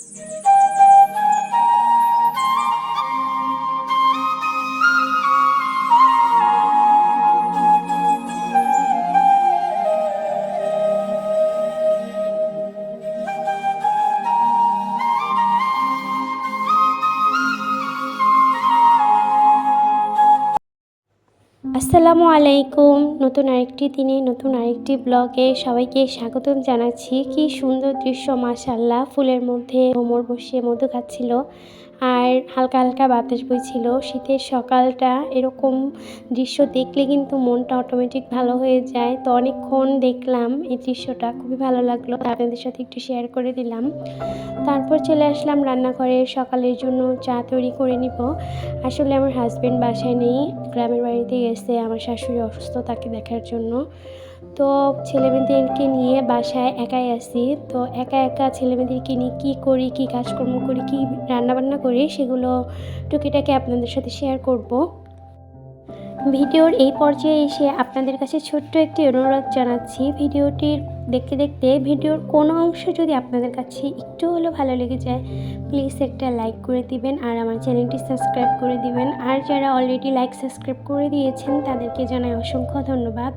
Thank you. আসসালামু আলাইকুম। নতুন আরেকটি দিনে, নতুন আরেকটি ব্লগে সবাইকে স্বাগতম জানাচ্ছি। কি সুন্দর দৃশ্য মাশাল্লাহ ফুলের মধ্যে ভ্রমর বসিয়ে মধু খাচ্ছিল আর হালকা হালকা বাতাস বইছিল। শীতের সকালটা এরকম দৃশ্য দেখলে কিন্তু মনটা অটোমেটিক ভালো হয়ে যায়। তো অনেকক্ষণ দেখলাম এই দৃশ্যটা, খুবই ভালো লাগল। আপনাদের সাথে একটু শেয়ার করে দিলাম। তারপর চলে আসলাম রান্নাঘরে সকালের জন্য চা তৈরি করে নিব। আসলে আমার হাজব্যান্ড বাসায় নেই, গ্রামের বাড়িতে গেছে আমার শাশুড়ি অসুস্থ তাকে দেখার জন্য। তো ছেলেমেয়েদেরকে নিয়ে বাসায় একাই আসি তো একা একা ছেলেমেয়েদেরকে নিয়ে কী করি, কী কাজকর্ম করি, কী রান্নাবান্না করি, সেগুলো টুকিটাকে আপনাদের সাথে শেয়ার করব। ভিডিওর এই পর্যায়ে এসে আপনাদের কাছে ছোট্ট একটি অনুরোধ জানাচ্ছি। ভিডিওটির দেখতে দেখতে ভিডিওর কোনো অংশ যদি আপনাদের কাছে একটু হলেও ভালো লেগে যায় প্লিজ একটা লাইক করে দিবেন আর আমার চ্যানেলটি সাবস্ক্রাইব করে দিবেন। আর যারা অলরেডি লাইক সাবস্ক্রাইব করে দিয়েছেন, তাদেরকে জানাই অসংখ্য ধন্যবাদ।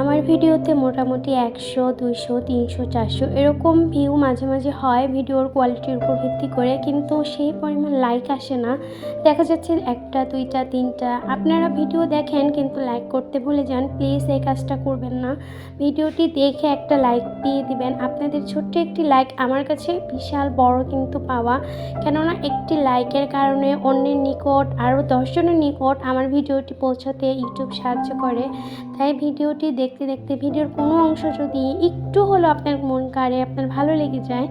আমার ভিডিওতে মোটামুটি একশো, দুইশো, তিনশো, চারশো এরকম ভিউ মাঝে মাঝে হয় ভিডিওর কোয়ালিটির উপর ভিত্তি করে, কিন্তু সেই পরিমাণ লাইক আসে না। দেখা যাচ্ছে একটা, দুইটা, তিনটা। আপনারা ভিডিও দেখেন কিন্তু লাইক করতে ভুলে যান প্লিজ এই কাজটা করবেন না। ভিডিওটি দেখে একটা লাইক দিয়ে দিবেন। আপনাদের ছোট্ট একটি লাইক আমার কাছে বিশাল বড় কিন্তু পাওয়া। কেননা একটি লাইকের কারণে অন্যের নিকট আরও দশজনের নিকট আমার ভিডিওটি পৌঁছাতে ইউটিউব সাহায্য করে। তাই ভিডিওটি দেখতে দেখতে ভিডিওর কোনো অংশ যদি একটু হলেও আপনার মন কাড়ে, আপনার ভালো লেগে যায়,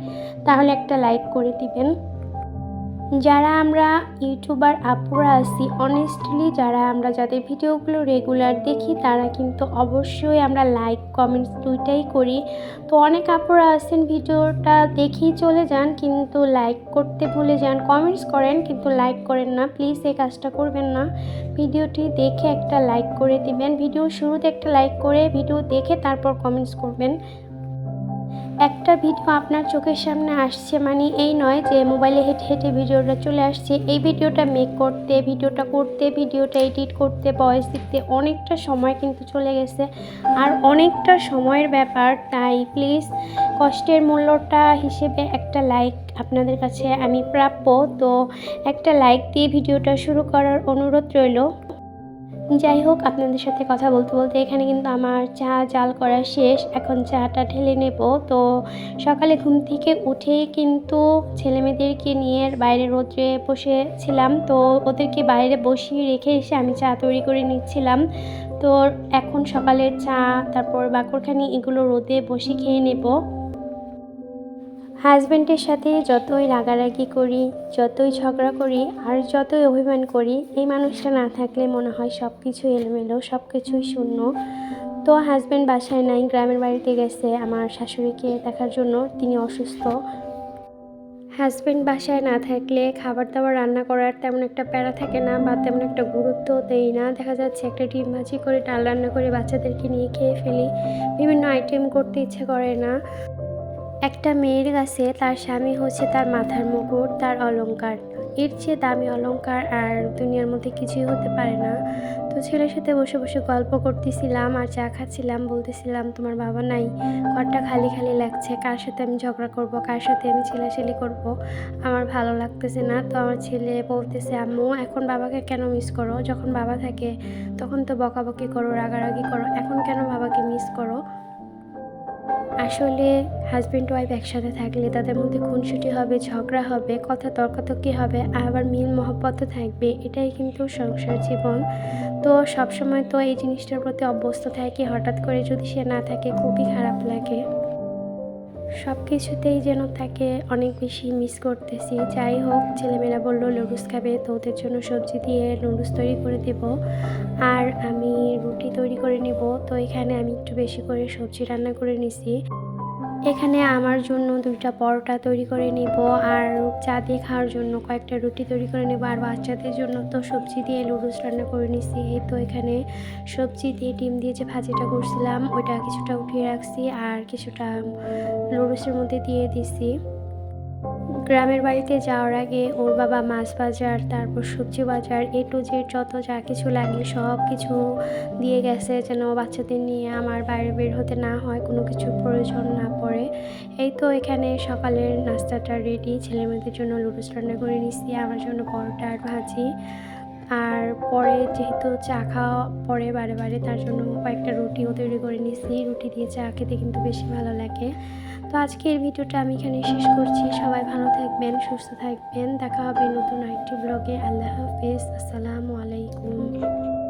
তাহলে একটা লাইক করে দিবেন। যারা আমরা ইউটিউবার আপুরা আছি অনেস্টলি যারা আমরা যাদের ভিডিওগুলো রেগুলার দেখি, তারা কিন্তু অবশ্যই আমরা লাইক কমেন্টস দুইটাই করি। তো অনেক আপুরা আছেন ভিডিওটা দেখেই চলে যান, কিন্তু লাইক করতে ভুলে যান। কমেন্টস করেন, কিন্তু লাইক করেন না। প্লিজ এই কাজটা করবেন না। ভিডিওটি দেখে একটা লাইক করে দিবেন। ভিডিও শুরুতে একটা লাইক করে, ভিডিও দেখে তারপর কমেন্টস করবেন। একটা ভিডিও আপনার চোখের সামনে আসছে মানে এই নয় যে মোবাইলে হেঁটে হেঁটে ভিডিওটা চলে আসছে। এই ভিডিওটা মেক করতে ভিডিওটা করতে ভিডিওটা এডিট করতে ভয়েস দিতে অনেকটা সময় কিন্তু চলে গেছে। আর অনেকটা সময়ের ব্যাপার, তাই প্লিজ কষ্টের মূল্যটা হিসেবে একটা লাইক আপনাদের কাছে আমি প্রাপ্য। তো একটা লাইক দিয়ে ভিডিওটা শুরু করার অনুরোধ রইল। যাই হোক, আপনাদের সাথে কথা বলতে বলতে এখানে কিন্তু আমার চা জাল করা শেষ। এখন চাটা ঢেলে নেব। তো সকালে ঘুম থেকে উঠেই কিন্তু ছেলেমেয়েদেরকে নিয়ে বাইরে রোদ্রে বসেছিলাম। তো ওদেরকে বাইরে বসিয়ে রেখে এসে আমি চা তৈরি করে নিচ্ছিলাম। তো এখন সকালের চা, তারপর বাকরখানি এগুলো রোদে বসে খেয়ে নেব। হাজব্যান্ডের সাথে যতই রাগারাগি করি, যতই ঝগড়া করি, আর যতই অভিমান করি, এই মানুষটা না থাকলে মনে হয় সব কিছু এলোমেলো সব কিছুই শূন্য। তো হাজব্যান্ড বাসায় নাই, গ্রামের বাড়িতে গেছে আমার শাশুড়িকে দেখার জন্য, তিনি অসুস্থ। হাজব্যান্ড বাসায় না থাকলে খাবার দাবার রান্না করার তেমন একটা প্যারা থাকে না বা তেমন একটা গুরুত্ব দেই না। দেখা যাচ্ছে একটা ডিম ভাজি করে, ডাল রান্না করে বাচ্চাদেরকে নিয়ে খেয়ে ফেলি। বিভিন্ন আইটেম করতে ইচ্ছে করে না। একটা মেয়ের কাছে তার স্বামী হচ্ছে তার মাথার মুকুট, তার অলংকার। এর চেয়ে দামি অলংকার আর দুনিয়ার মধ্যে কিছুই হতে পারে না। তো ছেলের সাথে বসে বসে গল্প করতেছিলাম, আর চা খাচ্ছিলাম, বলতেছিলাম, তোমার বাবা নাই, ঘরটা খালি খালি লাগছে, কার সাথে আমি ঝগড়া করব, কার সাথে আমি ছেলাছেলি করব? আমার ভালো লাগতেছে না। তো আমার ছেলে বলতেছে, আম্মু, এখন বাবাকে কেন মিস করো? যখন বাবা থাকে, তখন তো বকাবকি করো, রাগারাগি করো, এখন কেন বাবাকে মিস করো? আসলে হাজব্যান্ড ওয়াইফ একসাথে থাকলে তাদের মধ্যে খুনসুটি হবে, ঝগড়া হবে, কথা তর্কাতর্কি হবে, আবার মিল মহব্বতও থাকবে, এটাই কিন্তু সংসার জীবন। তো সবসময় তো এই জিনিসটার প্রতি অভ্যস্ত থাকে, হঠাৎ করে যদি সে না থাকে, খুবই খারাপ লাগে। সব কিছুতেই যেন তাকে অনেক বেশি মিস করতেছি। যাই হোক, ছেলেমেয়েরা বলল, নুডলস খাবে, তো ওদের জন্য সবজি দিয়ে নুডলস তৈরি করে দেব। আর আমি করে নেব। তো এখানে আমি একটু বেশি করে সবজি রান্না করে নিছি। এখানে আমার জন্য দুইটা পরোটা তৈরি করে নেব আর চা দিয়ে খাওয়ার জন্য কয়েকটা রুটি তৈরি করে নেব আর বাচ্চাদের জন্য তো সবজি দিয়ে লুডুস রান্না করে নিছি। এই তো এখানে সবজি দিয়ে ডিম দিয়ে যে ভাজিটা করছিলাম, ওইটা কিছুটা উঠিয়ে রাখছি আর কিছুটা লুডুসের মধ্যে দিয়ে দিছি। গ্রামের বাড়িতে যাওয়ার আগে ওর বাবা মাছ বাজার, তারপর সবজি বাজার এ টু জেড যত যা কিছু লাগে সব কিছু দিয়ে গেছে যেন বাচ্চাদের নিয়ে আমার বাইরে বের হতে না হয়, কোনো কিছুর প্রয়োজন না পড়ে। এই তো এখানে সকালের নাস্তাটা রেডি ছেলে মেয়েদের জন্য লুডুস রান্না করে নিচ্ছি, আমার জন্য পরোটা আর ভাজি। আর পরে যেহেতু চা খাওয়া পরে বারে বারে, তার জন্য কয়েকটা রুটিও তৈরি করে নিয়েছি। রুটি দিয়ে চা খেতে কিন্তু বেশি ভালো লাগে। তো আজকের ভিডিওটা আমি এখানে শেষ করছি। সবাই ভালো থাকবেন, সুস্থ থাকবেন। দেখা হবে নতুন আরেকটি ব্লগে আল্লাহ হাফেজ। আসসালামু আলাইকুম।